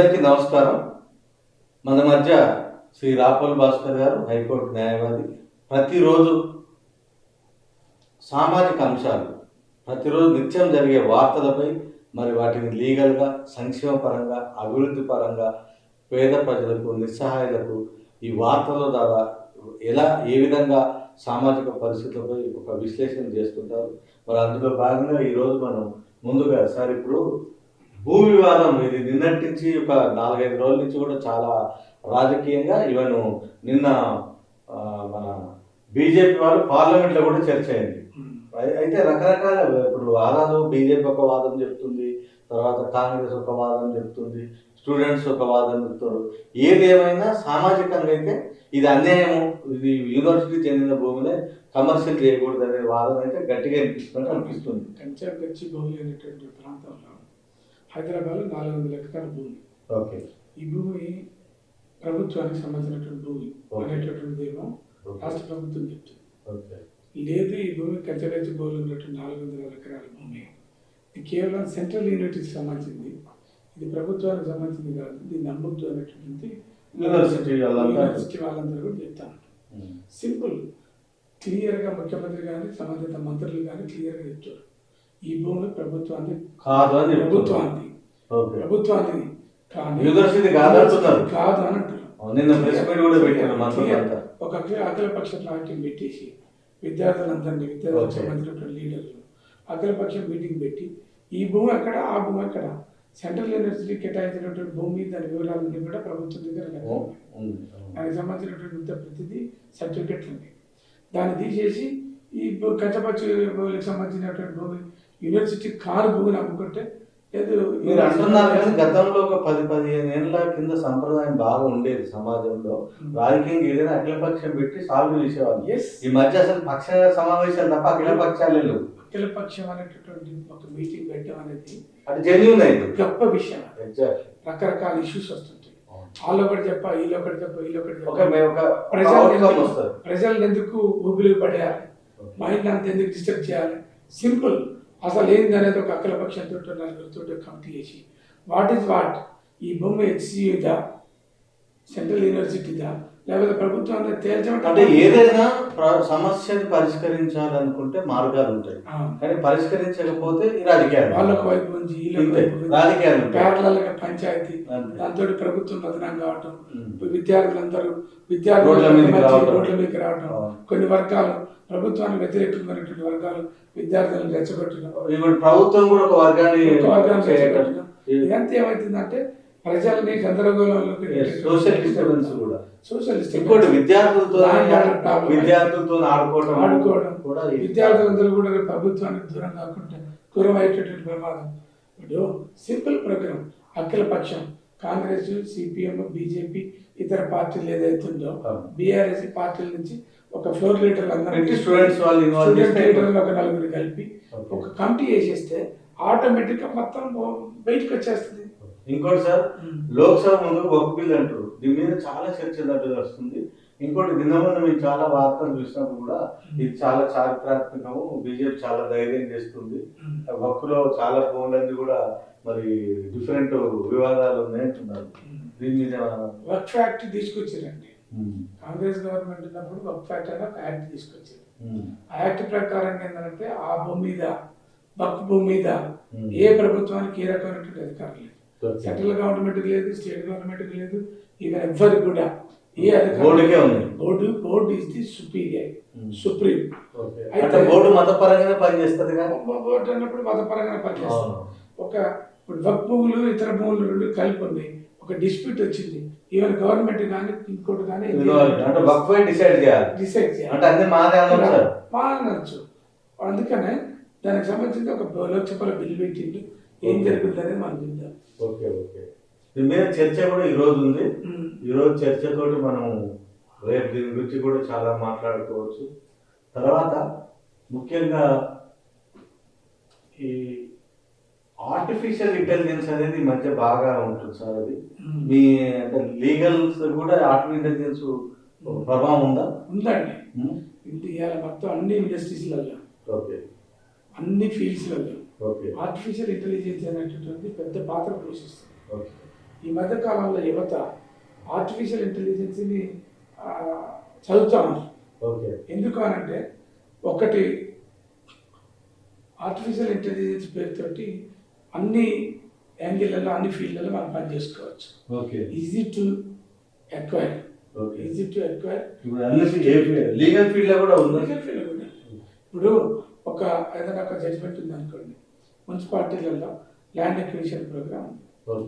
అందరికీ నమస్కారం. మన మధ్య శ్రీ రాపల్ భాస్కర్ గారు హైకోర్టు న్యాయవాది. ప్రతిరోజు సామాజిక అంశాలు ప్రతిరోజు నిత్యం జరిగే వార్తలపై మరి వాటిని లీగల్గా సంక్షేమ పరంగా అభివృద్ధి పరంగా పేద ప్రజలకు నిస్సహాయులకు ఈ వార్తల ద్వారా ఎలా ఏ విధంగా సామాజిక పరిస్థితులపై ఒక విశ్లేషణ చేస్తుంటారు. మరి అందులో భాగంగా ఈరోజు మనం ముందుగా సార్ ఇప్పుడు భూ వివాదం ఇది నిన్నటి నుంచి ఒక నాలుగైదు రోజుల నుంచి కూడా చాలా రాజకీయంగా ఈవెన్ నిన్న మన బీజేపీ వాళ్ళు పార్లమెంట్లో కూడా చర్చ అయింది. అయి- అయితే రకరకాల ఇప్పుడు వాదాలు బీజేపీ ఒక వాదం చెప్తుంది తర్వాత కాంగ్రెస్ ఒక వాదం చెప్తుంది స్టూడెంట్స్ ఒక వాదం చెప్తారు. ఏది ఏమైనా సామాజికంగా అయితే ఇది అన్యాయము ఇది యూనివర్సిటీ చెందిన భూమిని కమర్షియల్ చేయకూడదు అనే వాదన అయితే గట్టిగా అనిపిస్తున్నట్టు అనిపిస్తుంది. గచ్చి అనేటువంటి ప్రాంతంలో హైదరాబాద్లో నాలుగు వందల ఎకరాల భూమి. ఓకే. ఈ భూమి ప్రభుత్వానికి సంబంధించినటువంటి భూమి. అనేటటువంటిది ఏమో రాష్ట్ర ప్రభుత్వం చెప్తుంది. లేదు ఈ భూమి కంచర్ గచ్చి భూములు ఉన్నటువంటి నాలుగు వందల ఎకరాల భూమి. ఇది కేవలం సెంట్రల్ యూనివర్సిటీకి సంబంధించింది. ఇది ప్రభుత్వానికి సంబంధించింది కాదు. దీన్ని నమ్మొద్దు అనేటువంటిది వాళ్ళంతా- యూనివర్సిటీ వాళ్ళందరూ కూడా చెప్తాను సింపుల్ క్లియర్గా ముఖ్యమంత్రి కానీ సంబంధిత మంత్రులు కానీ క్లియర్గా చెప్తారు. ఈ భూమి ప్రభుత్వాన్ని కాదు అని. ప్రభుత్వాన్ని ప్రభుత్వాన్ని. కాదు అని అంటారు నిన్న ప్రెస్ మీట్ కూడా పెట్టారు మంత్రులంతా ఒక అఖిల అఖిల పక్ష పార్టీని పెట్టేసి విద్యార్థులందరినీ విద్యార్థులకు. సంబంధించినటువంటి లీడర్లు అఖిల పక్షం మీటింగ్ పెట్టి ఈ భూమి అక్కడ ఆ భూమి అక్కడ సెంట్రల్ యూనివర్సిటీ కేటాయించినటువంటి భూమి దాని వివరాలన్నీ కూడా ప్రభుత్వం దగ్గర. దానికి సంబంధించినటువంటి ప్రతిదీ సర్టిఫికెట్లు ఉన్నాయి దాన్ని తీసేసి ఈ కచ్చపచ్చి భూమికి సంబంధించినటువంటి భూమి యూనివర్సిటీ కారు భూమిని అమ్ముకుంటే లేదు మీరు అంటున్నారు కానీ గతంలో ఒక పది పదిహేను ఏళ్ళ కింద సంప్రదాయం బాగా ఉండేది సమాజంలో. రాజకీయం ఏదైనా అఖిల పక్షం పెట్టి సాల్వ్ చేసేవాళ్ళు. ఈ మధ్య అసలు పక్ష సమావేశాలు తప్ప అఖిల పక్షాలే లేవు. అఖిల పక్షం అనేటటువంటి ఒక మీటింగ్ పెట్టడం అనేది అది జెన్యున్ అయింది. గొప్ప విషయం రకరకాల ఇష్యూస్ వస్తుంటాయి. వాళ్ళు ఒకటి చెప్ప వీళ్ళు ఒకటి చెప్ప వీళ్ళు ఒకటి ప్రజలు ఎందుకు- ఊపిరి పడేయాలి? మైండ్ అంత ఎందుకు డిస్టర్బ్ చేయాలి? సింపుల్ అసలు ఏంది అనేది ఒక అఖిల నలుగురితో కమిటీ చేసి వాట్ ఈస్ వాట్ ఈ బొమ్మ హెచ్సియుదా సెంట్రల్ యూనివర్సిటీదా? లేకపోతే ప్రభుత్వం తేల్చమంటే అంటే ఏదైనా సమస్యని పరిష్కరించాలనుకుంటే మార్గాలు ఉంటాయి. కానీ పరిష్కరించకపోతే ఈ రాజకీయాలు వాళ్ళొక వైపు నుంచి రాజకీయాలు. ప్యారలల్గా పంచాయతీ. దాంతో ప్రభుత్వం బదనాం కావటం. విద్యార్థులందరూ విద్యార్థులు రోడ్ల మీదకి రావటం. కొన్ని వర్గాలు ప్రభుత్వానికి వ్యతిరేకమైనటువంటి వర్గాలు విద్యార్థులను రెచ్చగొట్టడం ప్రభుత్వం కూడా ఒక వర్గాన్ని వర్గాన్ని ఇదంతా ఏమవుతుందంటే ప్రజల్ని గందరగోళంలోకి సోషల్ డిస్టర్బెన్స్ కూడా సోషల్ ఇంకోటి విద్యార్థులతో. విద్యార్థులతో ఆడుకోవడం ఆడుకోవడం కూడా విద్యార్థులందరూ కూడా ప్రభుత్వానికి దూరం కాకుండా దూరం అయ్యేటటువంటి ప్రమాదం ఇప్పుడు సింపుల్ ప్రోగ్రామ్ అఖిల పక్షం కాంగ్రెస్ సిపిఎం బీజేపీ ఇతర పార్టీలు ఏదైతుందో. బీఆర్ఎస్ పార్టీల నుంచి ఒక ఫ్లోర్ లీడర్లు పెట్టి students వాళ్ళు లీడర్లు ఒక నలుగురు కలిపి. ఒక కమిటీ వేసేస్తే ఆటోమేటిక్గా మొత్తం బయటకు వచ్చేస్తుంది ఇంకోటి సార్. లోక్సభ ముందు ఒక బిల్ అంటారు దీని మీద చాలా చర్చ వస్తుంది ఇంకోటి నిన్న మొన్న మేము చాలా వార్తలు చూసినప్పుడు కూడా ఇది చాలా చారిత్రాత్మకము బీజేపీ చాలా ధైర్యం చేస్తుంది ఉమ్. వక్కులో చాలా ఫోన్లన్నీ కూడా మరి డిఫరెంట్ వివాదాలు ఉన్నాయంటున్నారు దీని మీద వర్క్ ఫ్యాక్ట్ తీసుకొచ్చారండి. కాంగ్రెస్ గవర్నమెంట్ ఉన్నప్పుడు వర్క్ ఫ్యాక్ట్ అనే ఒక యాక్ట్ తీసుకొచ్చారు. ఆ యాక్ట్ ప్రకారం ఏంటంటే ఆ భూమి మీద వక్ భూమి మీద. ఏ ప్రభుత్వానికి ఏ రకమైనటువంటి అధికారం లేదు. సెంట్రల్ గవర్నమెంట్ లేదు స్టేట్ గవర్నమెంట్ లేదు ఈవెన్ ఎవ్వరికి కూడా ఏ బోర్డుకే ఉంది. Board board is the superior Hmm. Supreme. అయితే- బోర్డు మతపరంగానే పనిచేస్తుంది బోర్డు అన్నప్పుడు మతపరంగా పనిచేస్తుంది. ఒక ఇప్పుడు వక్ భూములు ఇతర భూములు రెండు కలిపి ఉన్నాయి ఒక డిస్ప్యూట్ వచ్చింది. ఈవెన్ గవర్నమెంట్ కానీ ఇంకోటి కానీ డిసైడ్ చేయాలి. డిసైడ్ చేయాలి. మానచ్చు. అందుకనే దానికి సంబంధించి ఒక లోక్సభలో బిల్ పెట్టిండు. ఏం జరుగుతుంది అనేది మనం చూద్దాం. Okay okay. దీని మీద చర్చ కూడా ఈ రోజు ఉంది. ఉమ్. ఈ రోజు చర్చతోటి మనం రేపు దీని గురించి కూడా చాలా మాట్లాడుకోవచ్చు. తర్వాత ముఖ్యంగా ఈ ఆర్టిఫిషియల్ ఇంటెలిజెన్స్ అనేది ఈ మధ్య బాగా ఉంటుంది సార్ అది. మీ అంటే లీగల్స్ కూడా ఆర్టిఫిషియల్ ఇంటెలిజెన్స్ ప్రభావం ఉందా? ఉందండి. ఇవాళ మొత్తం అన్ని ఇండస్ట్రీస్లలో ఓకే. అన్ని ఫీల్డ్స్లలో ఆర్టిఫిషియల్ ఇంటెలిజెన్స్ అనేటటువంటి పెద్ద పాత్ర పోషిస్తుంది. ఓకే. ఈ మధ్య కాలంలో యువత ఆర్టిఫిషియల్ ఇంటెలిజెన్స్ని చదువుతా ఉన్నారు ఓకే. ఎందుకు అనంటే ఒకటి ఆర్టిఫిషియల్ ఇంటెలిజెన్స్ పేరుతోటి అన్ని యాంగిళ్ళలో అన్ని ఫీల్డ్లలో మనం పని చేసుకోవచ్చు. Okay. Easy to acquire okay. Easy to field legal ఫీల్డ్లో కూడా ఉంది? లీగల్ ఫీల్డ్ కూడా. ఇప్పుడు ఒక ఏదైనా ఒక జడ్జ్మెంట్ ఉంది అనుకోండి మున్సిపాలిటీలలో ల్యాండ్ అక్విజిషన్ ప్రోగ్రామ్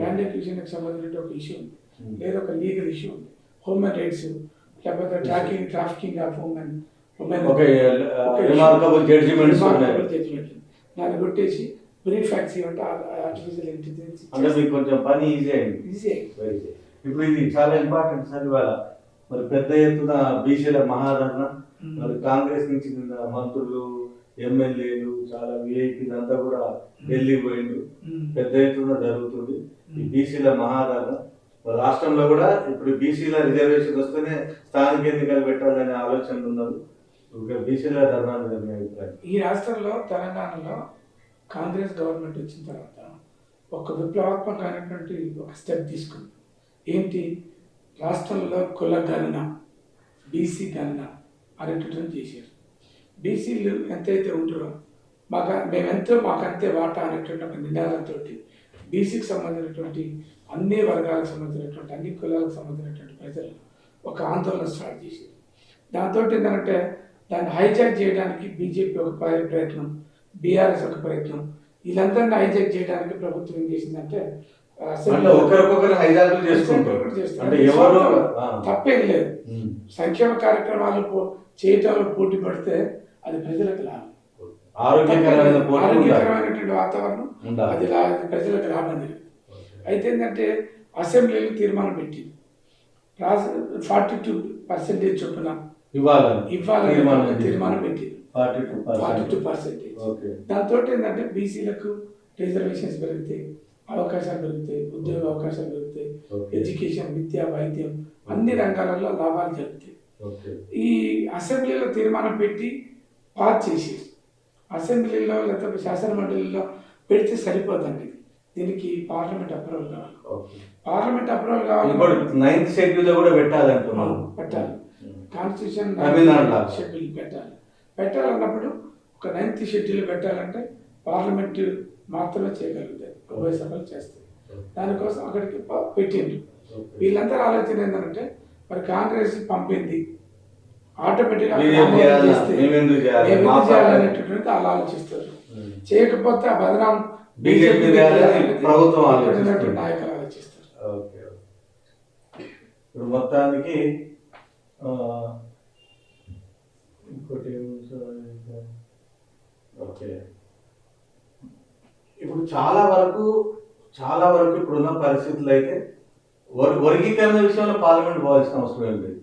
ల్యాండ్ అక్విజిషన్కి సంబంధించిన ఒక ఇష్యూ ఉంది. Hmm. లేదా ఒక లీగల్ ఇష్యూ ఉంది. హ్యూమన్ రైట్స్ లేకపోతే ట్రాకింగ్ ట్రాఫికింగ్ ఆఫ్ ఉన్నాయి దాన్ని కొట్టేసి బ్రీఫ్ ఫ్యాక్స్ ఇవ్వంటే ఆర్టిఫిషియల్ ఇంటెలిజెన్స్ అంటే మీకు కొంచెం పని ఈజీ అయింది. Easy good. ఇప్పుడు ఇది చాలా ఇంపార్టెంట్ సార్ ఇవాళ. మరి పెద్ద ఎత్తున బీసీల మహాధరణ మరి కాంగ్రెస్ నుంచి మంత్రులు ఎమ్మెల్యేలు చాలా విఐపీలు అంతా కూడా ఢిల్లీ పోయిండు పెద్ద ఎత్తున జరుగుతుంది. ఈ బీసీల మరి రాష్ట్రంలో కూడా ఇప్పుడు బీసీల రిజర్వేషన్ వస్తేనే స్థానిక ఎన్నికలు పెట్టాలనే ఆలోచనలు ఉన్నారు బీసీల ధర్నా ఈ రాష్ట్రంలో తెలంగాణలో కాంగ్రెస్ గవర్నమెంట్ వచ్చిన తర్వాత ఒక విప్లవాత్మకమైనటువంటి ఒక స్టెప్ తీసుకుంది. ఏంటి? రాష్ట్రంలో కుల గణన బీసీ గణన అనేటటువంటి చేశారు. బీసీలు ఎంతైతే ఉంటారో మాకు మేమెంతో మాకు అంతే వాటా అనేటువంటి ఒక నినాదంతో బీసీకి సంబంధించినటువంటి అన్ని వర్గాలకు సంబంధించినటువంటి అన్ని కులాలకు సంబంధించినటువంటి ప్రజలు ఒక ఆందోళన స్టార్ట్ చేశారు. దాంతో ఏంటంటే దాన్ని హైజాక్ చేయడానికి బీజేపీ ఒక ప్రయత్నం బీఆర్ఎస్ ఒక ప్రయత్నం వీళ్ళందరినీ హైజాక్ చేయడానికి ప్రభుత్వం ఏం చేసిందంటే అంటే ఒకరికొకరు హైజాకులు చేసుకుంటారు. అంటే ఎవరు. తప్పేం లేదు. సంక్షేమ కార్యక్రమాలు చేయటంలో పోటీ పడితే అది ప్రజలకు లాభం. ఆరోగ్యకరమైనటువంటి వాతావరణం అది ప్రజలకు లాభం జరిగింది అయితే ఏంటంటే అసెంబ్లీలో తీర్మానం పెట్టింది. ఫార్టీ టూ పర్సెంటేజ్ చొప్పున ఇవ్వాలని తీర్మానం తీర్మానం పెట్టింది. Forty two percentage. దాంతో ఏంటంటే బీసీలకు రిజర్వేషన్స్ పెరుగుతాయి అవకాశాలు పెరుగుతాయి ఉద్యోగ అవకాశాలు పెరుగుతాయి ఎడ్యుకేషన్ విద్య వైద్యం అన్ని రంగాలలో లాభాలు జరుగుతాయి. ఈ అసెంబ్లీలో తీర్మానం పెట్టి పాస్ చేసి అసెంబ్లీలో లేకపోతే శాసన మండలిలో పెడితే సరిపోదండి దీనికి పార్లమెంట్ అప్రూవల్ కావాలి. పార్లమెంట్ అప్రూవల్ కావాలి నైన్త్ షెడ్యూల్ కూడా పెట్టాలంటున్నాను. పెట్టాలి. కాన్స్టిట్యూషన్. షెడ్యూల్ పెట్టాలి. పెట్టాలన్నప్పుడు ఒక నైన్త్ షెడ్యూల్ పెట్టాలంటే పార్లమెంట్ మాత్రమే చేయగలుగుతాయి ఉభయ సభలు చేస్తాయి. దానికోసం అక్కడికి పెట్టిండ్రు. వీళ్ళందరూ ఆలోచన ఏంటంటే మరి కాంగ్రెస్ పంపింది. ఆటోమేటిక్గా వాళ్ళు ఆలోచిస్తారు. చేయకపోతే ఆ బదనాం బీజేపీ నాయకులు ఆలోచిస్తారు. ఓకే ఇప్పుడు మొత్తానికి ఇంకోటి? ఓకే ఇప్పుడు చాలా వరకు చాలా వరకు ఇప్పుడున్న పరిస్థితులు అయితే వర్గీకరణ విషయంలో పార్లమెంట్ పోవాల్సిన అవసరం ఏం లేదు.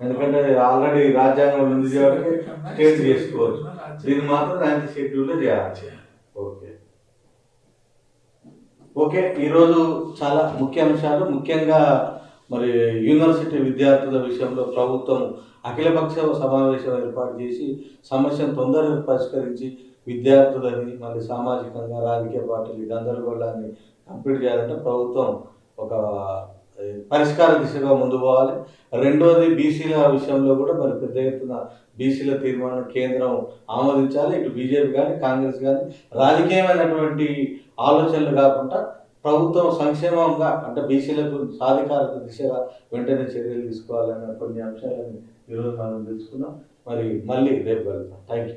ఎందుకంటే ఆల్రెడీ రాజ్యాంగం ఉంది కాబట్టి స్టేట్ చేసుకోవచ్చు. దీన్ని మాత్రం దానికి షెడ్యూల్లో చేయాలి. ఓకే. ఓకే ఈరోజు చాలా ముఖ్య అంశాలు. ముఖ్యంగా మరి యూనివర్సిటీ విద్యార్థుల విషయంలో ప్రభుత్వం అఖిలపక్ష సమావేశం ఏర్పాటు చేసి సమస్యను తొందరగా పరిష్కరించి విద్యార్థులని మళ్ళీ సామాజికంగా రాజకీయ పార్టీలు ఈ గందరగోళాన్ని కంప్లీట్ చేయాలంటే ప్రభుత్వం ఒక పరిష్కార దిశగా ముందు పోవాలి. రెండోది బీసీల విషయంలో కూడా మరి పెద్ద ఎత్తున బీసీల తీర్మానం కేంద్రం ఆమోదించాలి. ఇటు బీజేపీ కానీ కాంగ్రెస్ కానీ రాజకీయమైనటువంటి ఆలోచనలు కాకుండా ప్రభుత్వం సంక్షేమంగా అంటే బీసీలకు సాధికారత దిశగా వెంటనే చర్యలు తీసుకోవాలన్న కొన్ని అంశాలను ఈరోజు మనం తెలుసుకున్నాం. మరి మళ్ళీ రేపు వెళ్తాం థ్యాంక్ యూ